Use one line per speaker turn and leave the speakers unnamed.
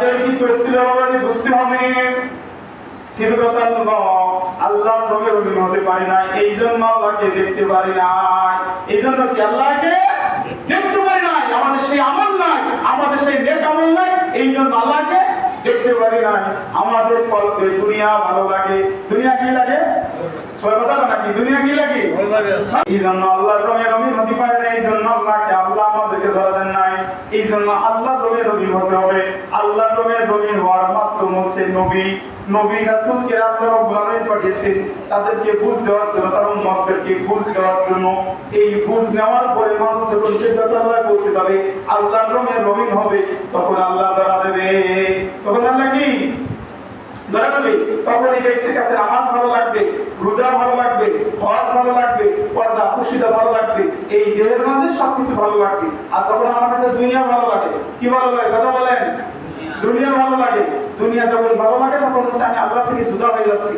তাদের কি চলছিল বাবাজি বুঝতে হবে সিরগতাল আল্লাহ রবের অধীন হতে পারি না। এই জন্য আল্লাহকে দেখতে পারি না। এই জন্য কি আল্লাহকে দেখতে পারি না? আমাদের সেই আমল নাই আমাদের সেই নেক আমল নাই এই জন্য আল্লাহকে দেখতে পারি না। আমাদের কল্পে দুনিয়া ভালো লাগে। দুনিয়া কি লাগে? সবাই কথা নাকি? দুনিয়া কি লাগে? এই জন্য আল্লাহ রঙের অমিন হতে পারে না এই জন্য আল্লাহকে আল্লাহ আমাদেরকে ধরা দেন নাই এই জন্য আল্লাহ হতে হবে। আল্লাহ হওয়ার নবী। নবী পাঠিয়েছেন। তাদেরকে বুঝ দেওয়ার জন্য, তার বুঝ দেওয়ার জন্য। এই বুঝ নেওয়ার পরে মানুষ যখন পৌঁছে যাবে আল্লাহ হবে, তখন আল্লাহ ধরা দেবে। তখন আল্লাহ কি? তখন এই ব্যক্তির কাছে ভালো লাগবে, রোজা ভালো লাগবে, হজ ভালো লাগবে, পর্দা খুশিদা ভালো লাগবে। এই দেহের সবকিছু ভালো লাগে। আর তখন আমার কাছে দুনিয়া ভালো লাগে। কি ভালো লাগে? কথা বলেন। দুনিয়া ভালো লাগে। দুনিয়া যখন ভালো লাগে, তখন হচ্ছে আমি আল্লাহ থেকে জুদা হয়ে যাচ্ছি।